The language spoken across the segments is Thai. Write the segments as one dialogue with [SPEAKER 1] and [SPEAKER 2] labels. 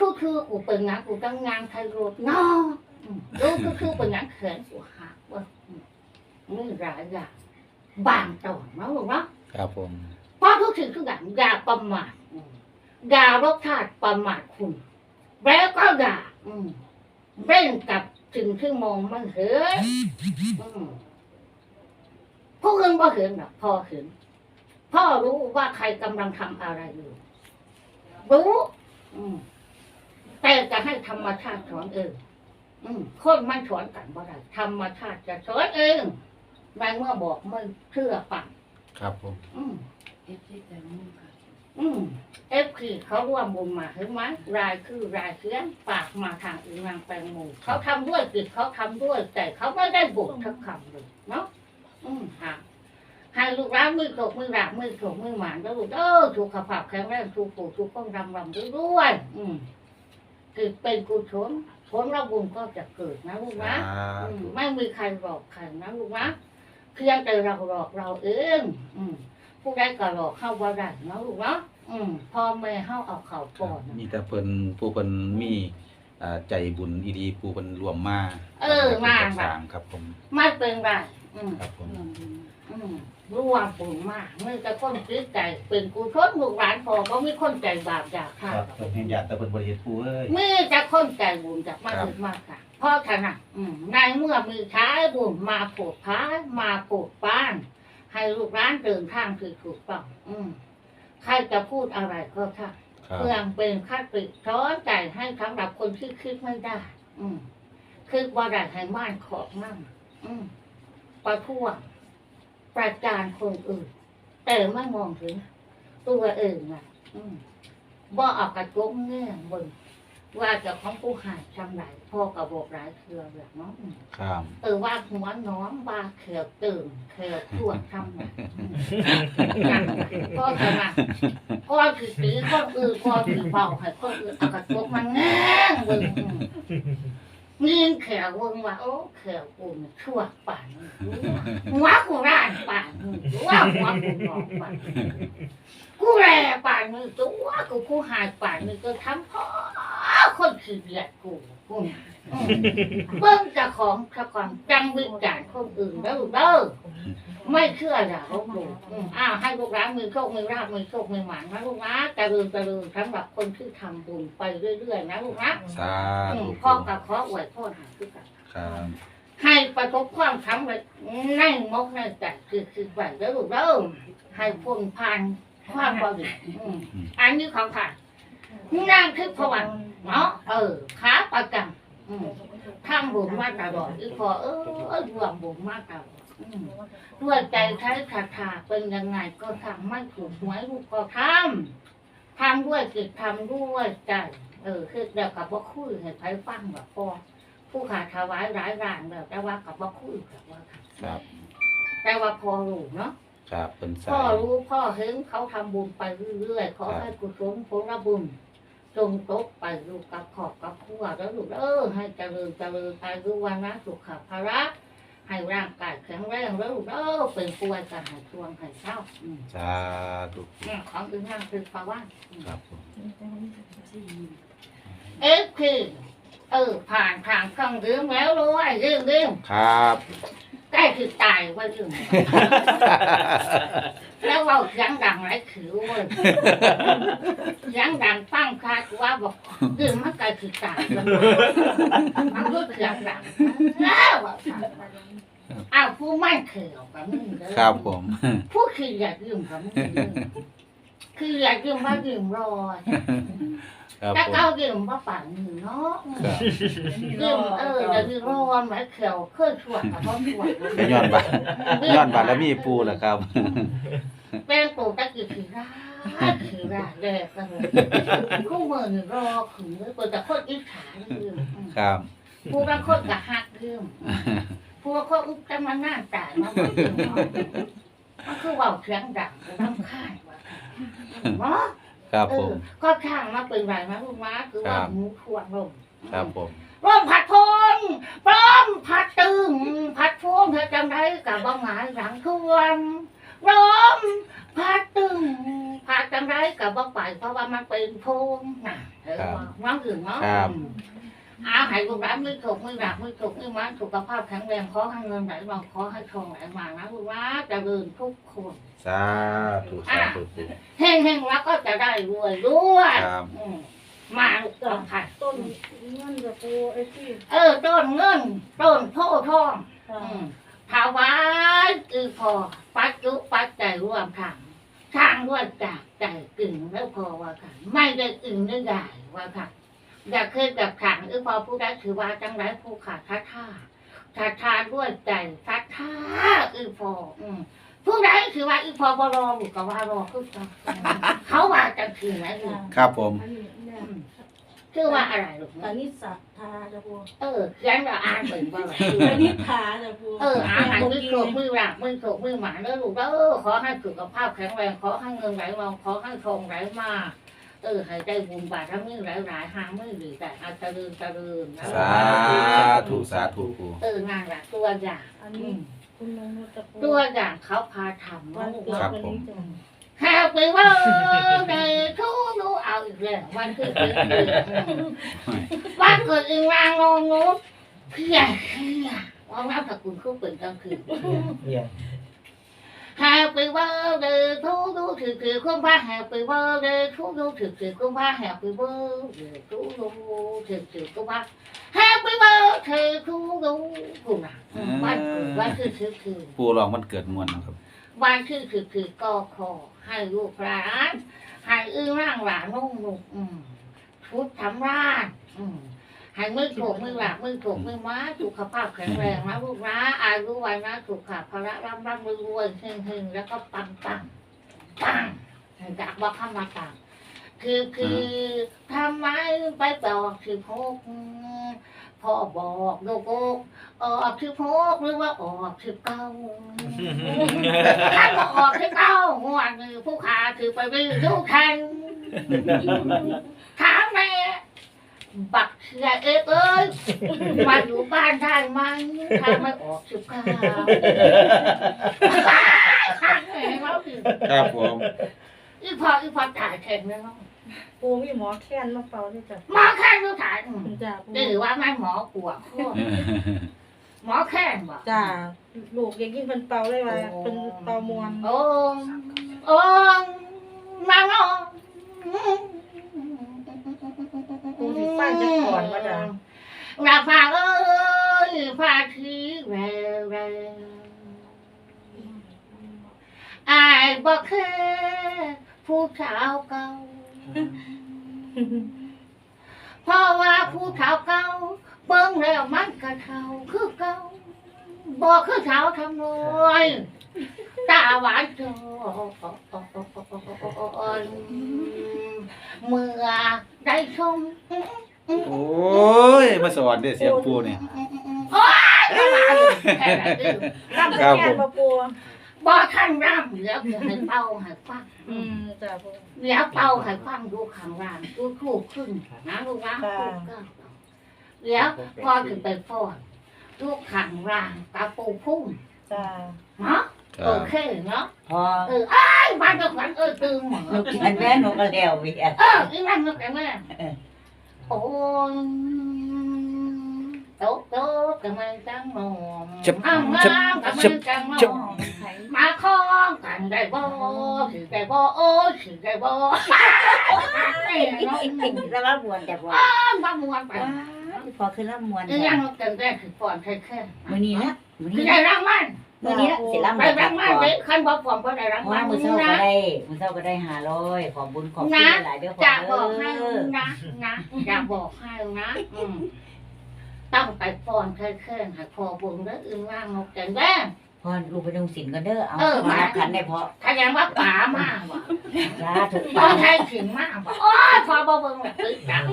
[SPEAKER 1] คือคือกูเป็นงานกูตั้งงานไทยโรดนออืมดูคือคือเป็นงานแขนกูหักว่านี่หลายอย่างบางตอนนะลูกเนาะ
[SPEAKER 2] ครับผม
[SPEAKER 1] เพราะทุกสิ่งทุกอย่างอย่าประมาทอย่ารบชาติประมาทคุณ แล้วก็อย่าเร่งกับสิ่งที่มองไม่เห็นอืมผู้อื่นก็เห็นหรอกพ่อเห็นพ่อรู้ว่าใครกำลังทำอะไรอยู่รู้ อืม แต่จะให้ธรรมชาติสอนเองอืมคนไม่สอนกันบ่ได้ธรรมชาติจะสอนเองในเมื่อบอกไม่เชื่อฟัง
[SPEAKER 2] ครับผม
[SPEAKER 1] อืม
[SPEAKER 3] เอฟซีแต่มุ่งค่ะ
[SPEAKER 1] อืมเอฟคือเขาร่วมบุญมาเห็นไหมรายคือรายเสียงปากมาทางอีนางแปลงโมเขาทำด้วยจิตเขาทำด้วย แต่เขาไม่ได้บุญทักคำเลยเนาะอืมค่ะให้ลูกร้านมือตกมือหลักมือตกมือหมานแล้วลูกเออสุขภาพแข็งแรงทุกผู้ทุกคนรำรำด้วยด้วยอืม คือเป็นกุศลผลเราบุญก็จะเกิดนะลูกนะอืมไม่มีใครหลอกใครนะลูกนะเพียงแต่เราหลอกเราเองอืมผู้ใดก็หลอกเข้าว่าได้นะลูกเนาะอืมพ่อแม่เข้าเอาเขาก่อน
[SPEAKER 2] มีแต่เพิ่นผู้เพิ่นมีอ่าใจบุญอีดีผู้เพิ่นรวมมา
[SPEAKER 1] เออมา
[SPEAKER 2] สร้างครับผม
[SPEAKER 1] ไม่เป็นไร อืม
[SPEAKER 2] ครับผม
[SPEAKER 3] ลองดู
[SPEAKER 1] อืมรู้ว่าบุญมากมื่อจะคนคิดใจเป็นกุศลลูกหลานพอก็มีคนใจบาปอยาก
[SPEAKER 2] ครั
[SPEAKER 1] ฆ่า
[SPEAKER 2] บเพิ่นเห็นญาติแต่เพิ่นบ่ได้เฮ็ดผู้เอ้ย
[SPEAKER 1] มีจะคนใจบุญจากมากถึงมากค่ะเพราะฉะนั้นอืมในเมื่อมีใช้บุญมาปลูกพายมาปลูกบ้าน ให้ลูกร้านเดินทางคือถูกต้องอืมใครจะพูดอะไรก็ช่าง
[SPEAKER 2] ครับ
[SPEAKER 1] เพื่อเป็นค่าติช้อนใจให้สำหรับคนที่คิดไม่ได้ อืมคือว่าได้ให้ม่านขอบมั่งอืม ประท้วงประจานคนอื่น แต่ไม่มองถึง ตัวเองอะอืมบ่เอากระจกเงี้ยบนว่าเจะของผู้หายทำไรพ่อกับบอกหลายเทือแบบเนาะอืม
[SPEAKER 2] ครับ
[SPEAKER 1] เออว่าหัวน้อมว่าเขียวตื่นเขียวตรวจทำไงก็จะมาก็คือสีคนอื่นก็คือเบาให้คนอื่นเอากระจกมันแง่งเบิ่ง อืนี่แขวเบิ่งว่าโอ้แขวกูมันชั่วป่านหัวกูร่านป่านหัวหัวกูหลอกป่านกูแร่ป่านมือตัวกูกูหายป่านมือก็ทำพ่อ คนขี้เกียจกูกูเนี่ยอืมเบิ่งเจ้าของเจ้าของจังวิจารณ์คนอื่นเด้อเด้อไม่เชื่ออย่าลบหลู่อืมอ้าวให้ลูกหลานมือโชคมือราบมือโชคมือหมานนะลูกนะเจริญเจริญสำหรับคนที่ทำบุญไปเรื่อยๆนะลูกนะ
[SPEAKER 2] สา
[SPEAKER 1] อืม
[SPEAKER 2] ธุ
[SPEAKER 1] พ่อกับขออวยพรหาคือกัน
[SPEAKER 2] ครับ
[SPEAKER 1] ให้ประสบความสำเร็จในมกในใจคือคือไปเด้อลูกเด้อให้พ้นผ่านความบริสุทธิ์อืมอันนี้ของผ่านนั่งคือพวัน เนาะเออขาประจำอืมทำบุญมาตลอดอีพอเออเออรวมบุญมาตลอดอืมด้วยใจใช้ศรัทธาเป็นยังไงก็ทำไม่ถูกหวยลูกก็ทำทำด้วยจิตทำด้วยใจเออคือเดี๋ยวกับว่าคุยให้ใครฟังแบบพอผู้ขาดถวายร้ายรางแบบแต่ว่ากับว่าคุยแบบว่าค่ะ
[SPEAKER 2] ครับ
[SPEAKER 1] แต่ว่าพอรู้เนาะ
[SPEAKER 2] ครับเป็นสา
[SPEAKER 1] พ่อยรู้พ่อเห็นเขาทำบุญไปเรื่อยๆขอให้กุศลผลบุญ จงตกไปอยู่กับขอบกับพัวแล้วลูกเออให้เจริญเจริญอายุวันนะสุขภาระให้ร่างกายแข็งแรงแล้วลูกเออเป็นป่วยกันหายช่วงหายเศร้าอืม
[SPEAKER 2] สาธุ
[SPEAKER 1] เนี่ยของอื่นนั่นคือภาวะอืม
[SPEAKER 2] ครับผม
[SPEAKER 1] เอ๊ะคือเออผ่านทางเครื่องดื่มแล้วรู้ว่าดื่มดื่ม
[SPEAKER 2] ครับ
[SPEAKER 1] ใกล้คือตายว่าดื่มแล้วเราเสียงดังไรขือเว้ยเสียงดังฟังคาดว่าบอกดื่มมันใกล้คือตายมันมันรู้เสียงดังแล้วว่าอ้าวผู้ไม่เขียวกับมึงเด้อ
[SPEAKER 2] ครับผม
[SPEAKER 1] ผู้คืออยากดื่มกับมึงเด้อคืออยากดื่มว่าดื่มรอ
[SPEAKER 2] ครับ
[SPEAKER 1] แล้ว
[SPEAKER 2] ผม
[SPEAKER 1] ก็เอาดื่มว่าป่านหนึ่งเนาะ
[SPEAKER 2] ครับ
[SPEAKER 1] ดื่มเออเดี๋ยวดื่มร้อนไหมเขียวเคยชวนกับพ่อชวน
[SPEAKER 2] ก็ย้อนบาย้อนบารมีปูแหละครับ
[SPEAKER 1] เป็นปู่ตะกี้คือร้ายคือร้ายแรกกันเลยคู่มือนี่รอขืนเลยเปิดแต่คนอิจฉาลืม
[SPEAKER 2] ครับ
[SPEAKER 1] ผู้บางคนก็หักลืมผู้บางคนจะมาหน้าตายมาบอกลืมมันคือเว่าเสียงดังรำคาญว่ะเนาะ
[SPEAKER 2] ครับ
[SPEAKER 1] เอ
[SPEAKER 2] ผ
[SPEAKER 1] อ
[SPEAKER 2] ม
[SPEAKER 1] ก็ข้างมาเป็นไรนะลูกม้าคือว่า
[SPEAKER 2] ครับ
[SPEAKER 1] หมูทวงลม
[SPEAKER 2] ครับผม
[SPEAKER 1] ร่มผัดพงพร้อมผัดตึงผัดพวงเธอจำได้กับบ้างหมายหลังทวนร่มผัดตึงผัดจำได้กับบ้างไปเพราะว่ามันเป็นพงน่ะเออว่าน้องถึงเนาะ
[SPEAKER 2] ครับ
[SPEAKER 1] อาหายลูกร้านไม่ถูกไม่หลักไม่ถูกไม่มันสุขภาพแข็งแรงขอให้เงินไหลมาขอให้ทองไหลมานะลูกว่าจะเดินทุกคน
[SPEAKER 2] สาธุสาธุปู
[SPEAKER 1] เฮงเฮงแล้วก็จะได้รวยด้วย
[SPEAKER 2] ครับ
[SPEAKER 1] อืมมาลูกต้องค่ะ
[SPEAKER 3] ต้นเงินกับปูไอ้ที่
[SPEAKER 1] เออต้นเงินต้นโพธิ์ทอง
[SPEAKER 3] ค่ะ
[SPEAKER 1] อืมถาวายคือพอปัจจุปัจจัยร่วมทางทางด้วยจากใจกึ่งแล้วพอว่าค่ะ ไม่ได้อึ่งได้ใหญ่ว่าค่ะ อยากเคยกับขังอือพอผู้ใดถือว่าจังไรผู้ขาดทัดท่าทัดท่าด้วยใจทัดท่าอือพออืมผู้ใดถือว่าอือพอบรอหรือก็ว่ารอคือกันเขาว่าจังถือไหมลูก
[SPEAKER 2] ครับผม
[SPEAKER 3] อันนี้เนี่ย
[SPEAKER 1] ชื่อว่าอะไรลูก
[SPEAKER 3] อันนี้สัทธาจ้ะปู
[SPEAKER 1] เออเขียนว่าอ่านเป็นว่าอะไร
[SPEAKER 3] อันนี้ขาจ้ะปู
[SPEAKER 1] เอออาหารมือโขกมือหลักมือโขกมือหมาเด้อลูกเด้อขอให้สุขภาพแข็งแรงขอให้เงินไหลมาขอให้ทองไหลมา เออให้ได้บุญบารมีหลายๆหามือดีแต่อาจจะเริญเจริญนะ
[SPEAKER 2] สาธุสาธุปู
[SPEAKER 1] เอองานละตัวอย่าง
[SPEAKER 3] อัน
[SPEAKER 1] อื
[SPEAKER 3] นี้
[SPEAKER 1] ม
[SPEAKER 3] คุณนงนุชจ้ะปู
[SPEAKER 1] ตัวอย่างเขาพาทำ
[SPEAKER 3] วั
[SPEAKER 1] นะ
[SPEAKER 3] น
[SPEAKER 1] ลูก
[SPEAKER 3] เกิด
[SPEAKER 1] เนาะ
[SPEAKER 3] วันนี้จ้ะ
[SPEAKER 1] แฮปปี้เบิร์ดเดย์ทูยูเอาอีกแล้ววันที่สิบสี่วันเกิดอีกวางงงงูเพี้ยเพี้ยว่าว่าถ้าคุณคู่เป็นกลางคืน
[SPEAKER 4] เนี่ย
[SPEAKER 1] Happy birthday to you ถือถือคุณพระ Happy birthday to you ถือถือคุณพระ Happy birthday to you ถือถือคุณพระ Happy birthday to you คุณน่ะวันเกิดวันที่ถือถือ
[SPEAKER 2] ปูลองมันเกิดมวลนะครับ
[SPEAKER 1] วันที่ถือถือก็ขอให้ลูกหลานให้อื้อร่างหลานนุ่งนุ่งอืมชุดทำร้านอืม ให้มือถูกมือหลักมือถูกมือม้าสุขภาพแข็งแรงนะลูกนะอายุวันนะสุขภาพพละร่ำร่ำรวยรวยเฮงเฮงแล้วก็ปังปังปังจากว่าข้ามาตังคือคือทำไมไปบอกสิพกพ่อบอกลูกออกสิพกหรือว่าออกสิเก้าถ้าบอกออกที่เก้าหัวมือผู้ขาถือไปวิ่งดูทันถามแม่ บักเสียเอ๊ะเอ้ยมาอยู่บ้านได้ไหมถ้าไม่ออกสิบเก้าข้างแม่เราดิ
[SPEAKER 2] ครับผม
[SPEAKER 1] อีพออีพอถ่ายแข่งเลยเนาะ
[SPEAKER 3] ปูมีหมอแค้นมาเป่าด้วยจ้ะ
[SPEAKER 1] หมอแค่ดูถ่ายอืม
[SPEAKER 3] จ้ะปู
[SPEAKER 1] หรือว่าไม่หมอปวดโคตรหมอแค่บอก
[SPEAKER 3] จ้ะลูกยังยิ่งเป็นเป่าเลยว่าเป็นเป่ามวน
[SPEAKER 1] โอ้โอ้มาโอ้
[SPEAKER 3] ปูสิ ฟันจะก่อนว่าจ้ะ
[SPEAKER 1] ราฟ้าเอ้ยฟ้าทีแววแววอายบอกแค่ผู้สาวเก่า เพราะว่าผู้สาวเก่าเบิ่งแล้วมันก็เท่าคือเก่าบอกคือสาวทำน้อยตาหวานจอนเมื่อได้ชม
[SPEAKER 2] โอ้ย มาสอนเด้อเสียงปูเนี่ย
[SPEAKER 1] โอ๊ยไม่มาเลยแค่นั้นเอง
[SPEAKER 3] ร่ำ
[SPEAKER 2] ครับ
[SPEAKER 3] แค้น
[SPEAKER 2] ผม
[SPEAKER 3] มาปู
[SPEAKER 1] บ่ท่านร่ำเดี๋ยวให้เป่าให้ฟัง
[SPEAKER 3] อืมจ้ะปู
[SPEAKER 1] เดี๋ยวเป่าให้ฟังดูข้างล่างดูถูกขึ้นนะลูกนะ
[SPEAKER 3] ค่ะ
[SPEAKER 1] ถูกก็เดี๋ยวพอถึงไปฟ้อนลูกข้างล่างกระปูพุ่ง
[SPEAKER 3] จ้ะ
[SPEAKER 1] เนาะ
[SPEAKER 2] ครั
[SPEAKER 1] โอบเคเนาะ
[SPEAKER 4] พอ
[SPEAKER 1] เออไอ้ายบ้านเจ้าขวัญเออตื่นหมอ
[SPEAKER 4] อันแม่หนูก็เลี้ยวเวียน
[SPEAKER 1] เอออีนั่นนึกแต่แม่ โอ้ยโต๊ะโต๊ะทำไมจังหนอม
[SPEAKER 2] จับ
[SPEAKER 1] อ้าวงา
[SPEAKER 2] จับ
[SPEAKER 1] มทำไม
[SPEAKER 2] จับ
[SPEAKER 1] จังหน
[SPEAKER 2] จับ
[SPEAKER 1] อมมาคล้องกันได้บ่ถือได้บ่โอ้ยถือได้บ่แม่น้อง
[SPEAKER 4] แล้วว่ามวนแต่ว่า
[SPEAKER 1] บ้ามวนไป
[SPEAKER 4] พอคือล่ำมวน
[SPEAKER 1] อีหยังเกินได้คือก่อนใครแค่
[SPEAKER 4] มื้อนี้ละมื้อ
[SPEAKER 1] คือ
[SPEAKER 4] นี้
[SPEAKER 1] ได้รางวัล
[SPEAKER 4] มื้อนี้ละสิล่ำ
[SPEAKER 1] ได้รางวัลเด้คันบ่ฟอมบ่ได้ราง
[SPEAKER 4] เพราะ
[SPEAKER 1] วั
[SPEAKER 4] ว่า
[SPEAKER 1] ล
[SPEAKER 4] มื้อเช้าก็
[SPEAKER 1] นะ
[SPEAKER 4] ได้มื้อเช้าก็ได้500ขอบบุญขอบคุณหลายๆเด้อพ่อ
[SPEAKER 1] จะ
[SPEAKER 4] เด้
[SPEAKER 1] บอกให้
[SPEAKER 4] อ
[SPEAKER 1] นะนะจะบอกให้นะอืมต้องไปฟ้อนแค่แค่ให้พอบุญแล้วอื่นว่างนกแก่นแดง
[SPEAKER 4] พ่อลูกไปดงศิลกันเด้อเอา
[SPEAKER 1] เออ
[SPEAKER 4] มาขันได้พอ
[SPEAKER 1] ถ้ายังว่าป๋ามากว่ะ
[SPEAKER 4] สาธุ
[SPEAKER 1] ตอนใช้ถึงมากว่ะโอ้ยพอบ่เบิ่งแบบตึ๊ดจัง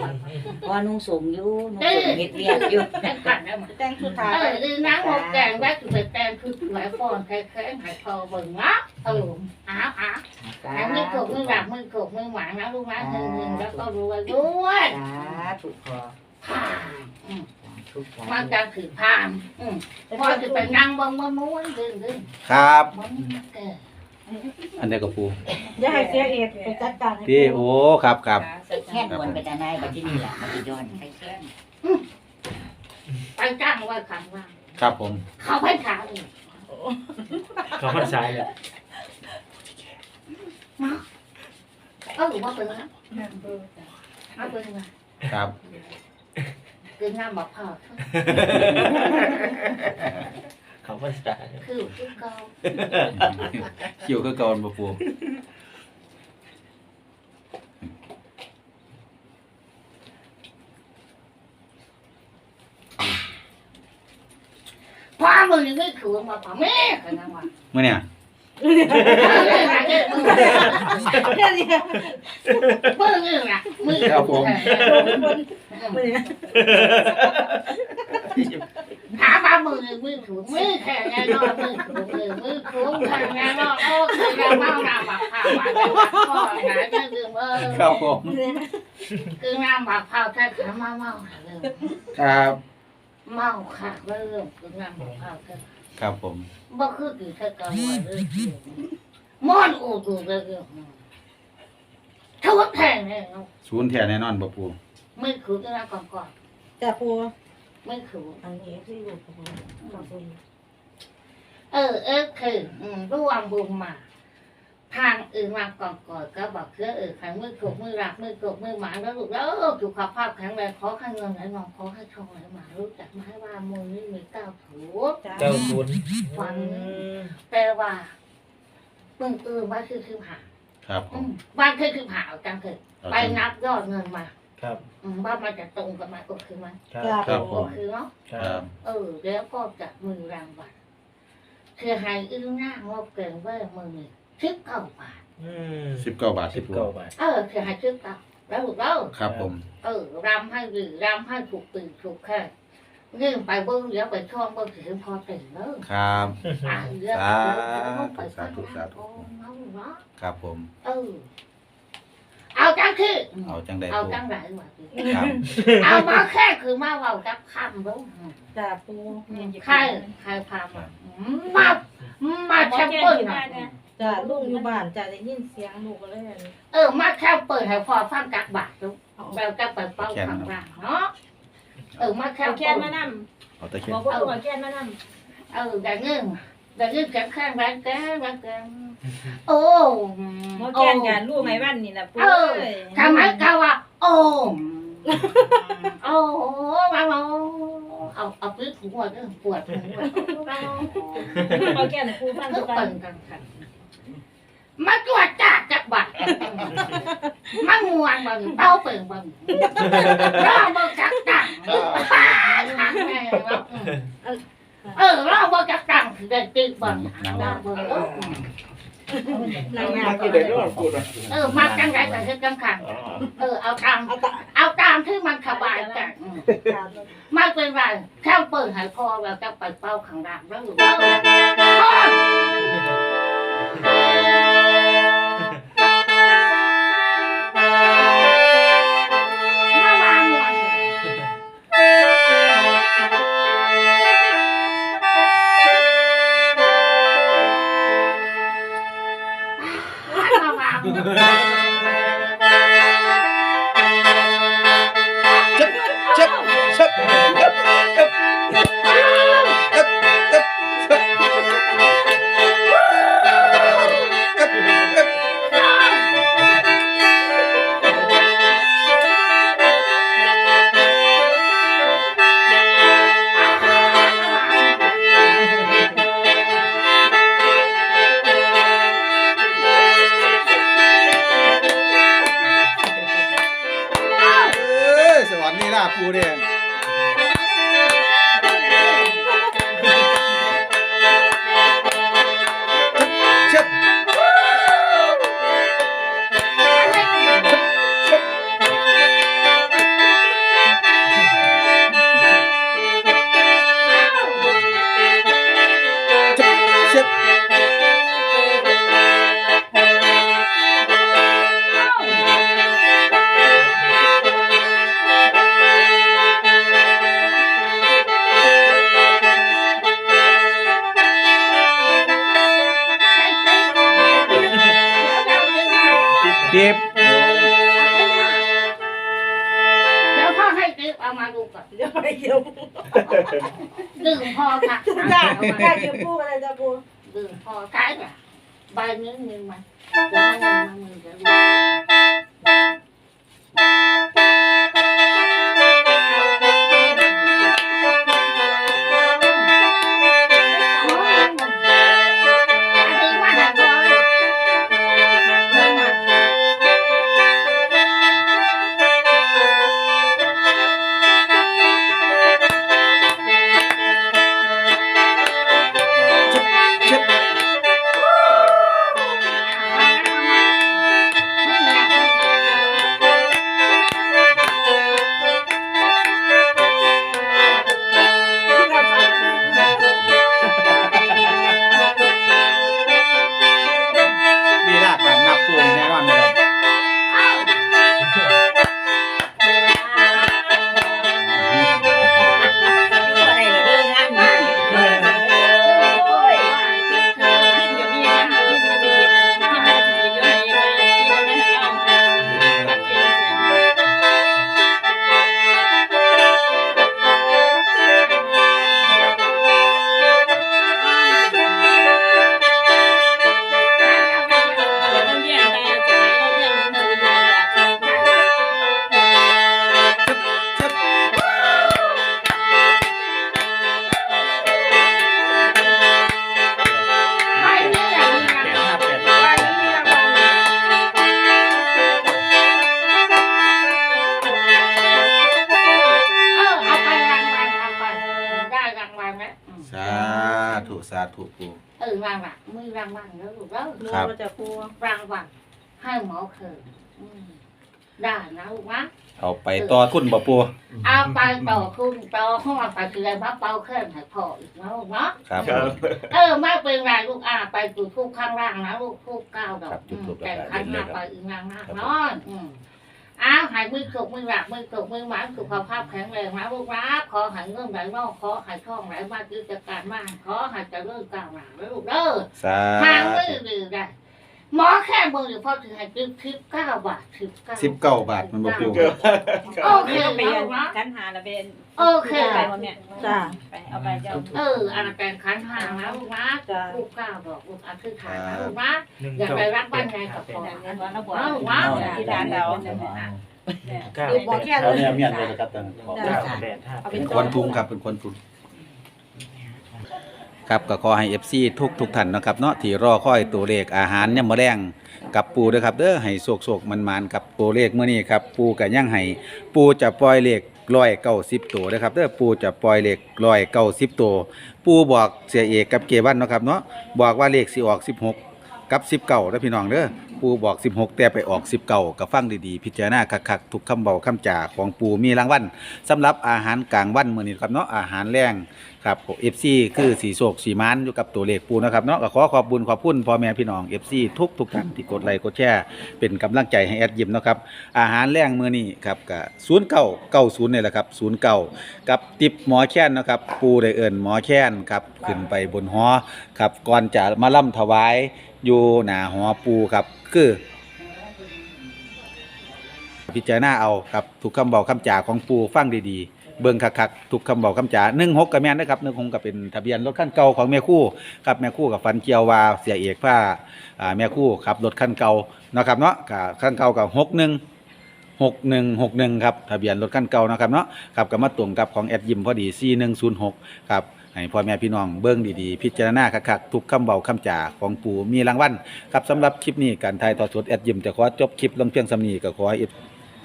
[SPEAKER 4] พ่อนุ่งสูงอยู่นุ่งสูงเฮ็ดเวียกอยู่
[SPEAKER 1] แต่กันได้หมด
[SPEAKER 3] แต่งชุดไทย
[SPEAKER 1] เอออีนางหกแกงแวะคือไปแกงคือหลายฟอนแค่แค่หายคอเบิ่งนะเอออ้าวอ้าว
[SPEAKER 4] สา
[SPEAKER 1] อันนี้คืขบมือหลับมือขบมือหวานนะลูกนะหนึ่งหนึ่งแล้วก็รวยด้วย
[SPEAKER 4] สาธุพอ
[SPEAKER 1] ผ่านอืม
[SPEAKER 4] สาธุสา
[SPEAKER 1] มัน
[SPEAKER 4] ธุ
[SPEAKER 1] จะถือผ่านอืมพอจะไปนั่งเบังมันม้วนดึงดึง
[SPEAKER 2] ครับ
[SPEAKER 1] มันเกิด
[SPEAKER 2] อันเดียวกับปู
[SPEAKER 3] อย่าให้เสียเอกไปจัดการให้
[SPEAKER 2] พี่โอ้ครับครับ
[SPEAKER 4] แค่นวนไปแต่ไหนไปที่นี่แหละไปที่ย้อนไปแค่น
[SPEAKER 1] ไปจ้างไว้ขังว่า
[SPEAKER 2] ครับผม
[SPEAKER 1] เขาให้ขาวอีก
[SPEAKER 5] เขาพันซ้ายเลย
[SPEAKER 1] เออว่าเป็นนะเอาเป็นไง
[SPEAKER 2] ครับ
[SPEAKER 1] กินน้ำบอกพ่อ
[SPEAKER 5] เขาพันซ้าย
[SPEAKER 1] คือคือเก่า
[SPEAKER 2] เกี่ยวกับเก่าบ่ปู
[SPEAKER 1] พ่อมึงยังไม่ถือมาพ่อแม่กันนะว่า
[SPEAKER 2] เมื่อเนี่ย
[SPEAKER 1] เออเนี่ยนะเออล่ะมึง
[SPEAKER 2] ครับผม
[SPEAKER 3] ไม่ได้
[SPEAKER 1] ถามว่ามึงยังไม่ถือมือแค่ไงนอนมือถือมือมือถือแค่ไงนอนโอ้คือเราเมาหนาบักข้าวหวานพ่อหนาจะดื่มเออ
[SPEAKER 2] ครับผม
[SPEAKER 1] คือน้ำบักข้าวแค่ขามาเมาเลย
[SPEAKER 2] ครับ
[SPEAKER 1] เมาค่ะเริ่มคือน้ำบักข้าวแค่
[SPEAKER 2] ครับผม
[SPEAKER 1] บ่คือกี่แค่กลางวันเลยม่อนอูดูเลยทุกแห่งเนี่ย
[SPEAKER 2] ศูนย์แท้แน่นอนบ่ปู
[SPEAKER 1] ไม่คือที่นั่นก่อนก่อน
[SPEAKER 3] แต่ปู
[SPEAKER 1] ไม่คือ
[SPEAKER 3] อันนี้ที่อยู่กับผมขอบคุณ
[SPEAKER 1] เออเออคืออืมร่วมบุญมา ทางอื่นมาก่อนก่อนก็บอกคือเออขันมือถูกมือรักมือกบมือหมาแล้วลูกแล้วสุขภาพแข็งแรงขอให้เงินไหลนองขอให้ทองไหลมารู้จักไหมว่ามือนี้มีเก้าถูก
[SPEAKER 3] จ้า
[SPEAKER 5] เก้าศูนย์
[SPEAKER 1] ฟังแต่ว่ามึงเออว่าคือคือผ่า
[SPEAKER 2] ครับผ
[SPEAKER 1] อื
[SPEAKER 2] ม
[SPEAKER 1] มบ้านคือคือผ่าเอาจังคือ
[SPEAKER 2] เอา
[SPEAKER 1] ไป
[SPEAKER 2] จัง
[SPEAKER 1] นับยอดเงินมา
[SPEAKER 5] ครับ
[SPEAKER 1] อืมว่ามันจะตรงกันไหมโอเคไหม
[SPEAKER 5] ครับ
[SPEAKER 3] จ้า
[SPEAKER 2] ครับผ
[SPEAKER 1] โอ
[SPEAKER 2] ม
[SPEAKER 1] เคเนาะ
[SPEAKER 5] ครั
[SPEAKER 2] ครับบ
[SPEAKER 1] เออแล้วก็จับมือรางวัลคือให้อื้อหน้างบเกินเว่ามือ ชิบเก้าบาท
[SPEAKER 5] อืม
[SPEAKER 2] สิบเก้าบาท
[SPEAKER 5] สิ
[SPEAKER 2] สิ
[SPEAKER 5] บ
[SPEAKER 2] ปู
[SPEAKER 5] เก้าบาท
[SPEAKER 1] เออคือให้ชิบเก้าแล้วถูกแล้ว
[SPEAKER 2] ครับผม
[SPEAKER 1] เออรำให้ดีรำให้ถูกตื่นถูกแค่ยื่นไปเบิ้งเดี๋ยวไปช่องเบิ้งถึงพอตื่นเด้อ
[SPEAKER 2] ครับ
[SPEAKER 1] อ่าเดี๋ยว
[SPEAKER 2] สา
[SPEAKER 1] ไป
[SPEAKER 2] ธุสาธุสาธุ
[SPEAKER 1] เอาเนาะ
[SPEAKER 2] ครับผม
[SPEAKER 1] เออเอาจังคือ
[SPEAKER 2] เอาจังใด
[SPEAKER 1] เอา
[SPEAKER 2] ปู
[SPEAKER 1] จังไหนวะ
[SPEAKER 2] ครับ
[SPEAKER 1] เอามาแค่คือมาเว้าจับคำรู้
[SPEAKER 3] จ้าปู
[SPEAKER 1] ใครใครพามามา มาแค่เปิดนะ
[SPEAKER 3] จ้าลูกอยู่บ้านจ้าได้ยินเสียงลูกก็เลย
[SPEAKER 1] เออ มาแค่เปิดให้พอฟังกับบาทรู้แล้วก็ไปเป้าข้างล่างเนาะเออมาแค่
[SPEAKER 6] เอา
[SPEAKER 1] เปิ
[SPEAKER 6] แค่
[SPEAKER 1] ด
[SPEAKER 6] นมาน
[SPEAKER 2] เอาตะำเคีย
[SPEAKER 6] บ
[SPEAKER 2] น
[SPEAKER 6] อกว่าเอาแค่นมาน
[SPEAKER 1] เออแต่เงื่อนแต่เงื่อนแข็งแข็งแรงแกแรงแกโอ้ำ
[SPEAKER 6] หมอแค่นกันรู้ไหมวันนี่นะปู
[SPEAKER 1] เออทำไมกาว่าโอ้โอ้มาเอาเอาเอาปื้ดหัวเด้อปวดหัว
[SPEAKER 6] หมอแค่นปูฟัง
[SPEAKER 1] ก็
[SPEAKER 6] ทุกกั
[SPEAKER 1] เปิ
[SPEAKER 6] น
[SPEAKER 1] ดกันค่ะ มาตรวจจัดจักบัตรมามวนบังเป้าเปิงบังรอบังจักตังเออรอบังจักตังคือได้ติดบังรอบัง
[SPEAKER 3] นางงาม
[SPEAKER 1] เออมาจังไรแต่คือจังขังเออเอาตาม
[SPEAKER 3] เอาตา
[SPEAKER 1] เอาตามที่มันสบายใจ
[SPEAKER 3] จ้า
[SPEAKER 1] ไม่เป็นไรแค่เปิดหายพอเราจะไปเป้าข้างล่างแล้วหรือว่
[SPEAKER 2] เติ๊บ
[SPEAKER 1] เดี๋ยวพ่อให้ติ๊บเอามาดูก่อน
[SPEAKER 3] เดี๋ยวไปเกี่ยว
[SPEAKER 1] ดื่มพอค่ะ
[SPEAKER 3] จ้า
[SPEAKER 1] เอามา
[SPEAKER 3] จ้าเกี่ยวปูอะไรจ้าปู
[SPEAKER 1] ดื่มพอใช่ไหมใบนี้มีไหมเดี๋ยวให้มันมือเสา
[SPEAKER 2] ธุสาธุปู
[SPEAKER 1] เออรางวัลมือรางวัลแล้วลูกแล้ว
[SPEAKER 3] นัวมาจากปู
[SPEAKER 1] รางวัลให้หมอเคยอืมได้นะลูกนะ
[SPEAKER 2] เอาไปต่อทุนบ่ปู
[SPEAKER 1] เอาไปต่อคุณต่อห้องไปคืออะไรพักเป่าเครื่องให้พออีกนะลูกเนาะ
[SPEAKER 2] ครับ
[SPEAKER 5] ครับ
[SPEAKER 1] เออไม่เป็นไรลูกอ่าไปจุดทูบข้างล่างนะลูกทูบเก้าดอ
[SPEAKER 2] ครั
[SPEAKER 1] ก
[SPEAKER 2] บจุ
[SPEAKER 1] อื
[SPEAKER 2] ด
[SPEAKER 1] ม
[SPEAKER 2] ธูป
[SPEAKER 1] แต่
[SPEAKER 2] แล้วก็
[SPEAKER 1] ขัน
[SPEAKER 2] เล่
[SPEAKER 1] ห้าน
[SPEAKER 2] เลยครับ
[SPEAKER 1] ไปอีกนางนากนอนอืม อ้าวใหายมือสุกมือหลักมือสุกมือหวานสุขภาพแข็งแรงนะลูกนะขอใหายเงื่อนไหลนอกขอใหายช่องไหลมากิจการมากขอใหายเจะเริ่มก้าวหน้าแล้วลูกเด้อ
[SPEAKER 2] สา
[SPEAKER 1] ทางมือ
[SPEAKER 2] ธุ
[SPEAKER 1] ดีได้ หมอแค่มือพ่อถึงให้ติบทิบเก้าบาททิบเก้า
[SPEAKER 2] สิบเก้าบาทมันบ่ปู
[SPEAKER 1] โอเค
[SPEAKER 6] นี่เราไป
[SPEAKER 1] แล้วนะ
[SPEAKER 6] กันหาเราเป็น
[SPEAKER 1] โอเค
[SPEAKER 6] ไปว่าแม่
[SPEAKER 3] จ้า
[SPEAKER 6] ไปเอาไปเจ้า
[SPEAKER 1] เอออ่านแต่งขันหางแล้วลูกนะ
[SPEAKER 3] จ้า
[SPEAKER 1] ลูกเก้าดอกลูกอธิษฐานนะลูกนะ
[SPEAKER 5] หนึ่ง
[SPEAKER 1] อย่า
[SPEAKER 5] เก้า
[SPEAKER 1] ไปรักบ้านใครกับ
[SPEAKER 6] เป็น
[SPEAKER 1] พ่อ
[SPEAKER 6] อย่างนั้นว่าเราบอก
[SPEAKER 1] เอาว้าว
[SPEAKER 6] ที่ร้านเรา
[SPEAKER 5] เก้า
[SPEAKER 3] ดูหมอแค่
[SPEAKER 2] เอา
[SPEAKER 3] เลย
[SPEAKER 2] เนี่ยเมียนเลยนะครับท่านขอ
[SPEAKER 5] เก้าแปดห้า
[SPEAKER 3] เอา
[SPEAKER 2] เป็
[SPEAKER 3] เป็นน
[SPEAKER 2] คนทุงครับเป็นคนทุง ครับก็ขอให้ FC ทุกทุกท่านนะครับเนาะที่รอคอยตัวเลขอาหารเนี่ยมาแรงกับปูด้วยครับเด้อให้โศกๆมันๆกับตัวเลขเมื่อนี้ครับปูกับย่างให้ปูจะปล่อยเลข190ตัวนะครับเด้อปูจะปล่อยเลข190ตัวปูบอกเสียเอกกับเกวันเนาะครับเนาะบอกว่าเลขสิออกสิบหกกับสิบเด้อพี่น้องเด้อ ปูบอก 16 แต่ไปออก 19ก็ฟังดีๆ พิจารณาคักๆทุกคำเบาคำจาของปูมีรางวัลสำหรับอาหารกลางวันมื้อนี้ครับเนาะอาหารแรงครับ FC คือสีโศกสีมานอยู่กับตัวเลขปูนะครับเนาะก็ขอขอบบุญขอบคุณพ่อแม่พี่น้อง FC ทุกทุกท่านที่กดไลค์กดแชร์เป็นกำลังใจให้แอดยิมเนาะครับอาหารแรงมื้อนี้ครับก็0990นี่แหละครับ09กับติบหมอแค้นนะครับปูได้เอิ้นหมอแค้นครับขึ้นไปบนหอครับก่อนจะมาล่ำถวายอยู่หนาหอปูครับคือพิจารณาเอาครับทุกคำบอกคำจ่าของปูฟังดีๆ เบิ่งคักๆทุกคำบอกคำจ่าหนึ่งหกกับแม่นนะครับหนึ่งหกก็เป็นทะเบียนรถคันเก่าของแม่คู่ครับแม่คู่กับฟันเกียววาเสียเอกผ้าแม่คู่ขับรถคันเก่านะครับเนาะกับคันเก่ากับหกหนึ่งหกหนึ่งหกหนึ่งครับทะเบียนรถคันเก่านะครับเนาะครับก็มาตรงกับของแอดยิมพอดีสี่หนึ่งศูนย์หกครับ ให้พ่อแม่พี่น้องเบิ้งดีๆ พิจารณาคักๆทุกคำเบาคำจาของปู่มีรางวัลครับสำหรับคลิปนี้การถ่ายทอดสดแอดยิมจะขอจบคลิปลงเพียงสำนีก็ขอให้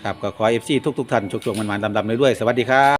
[SPEAKER 2] ครับก็ขอเอฟซีทุกทุกๆท่านชุกๆมันๆดำๆเลยด้วยสวัสดีครับ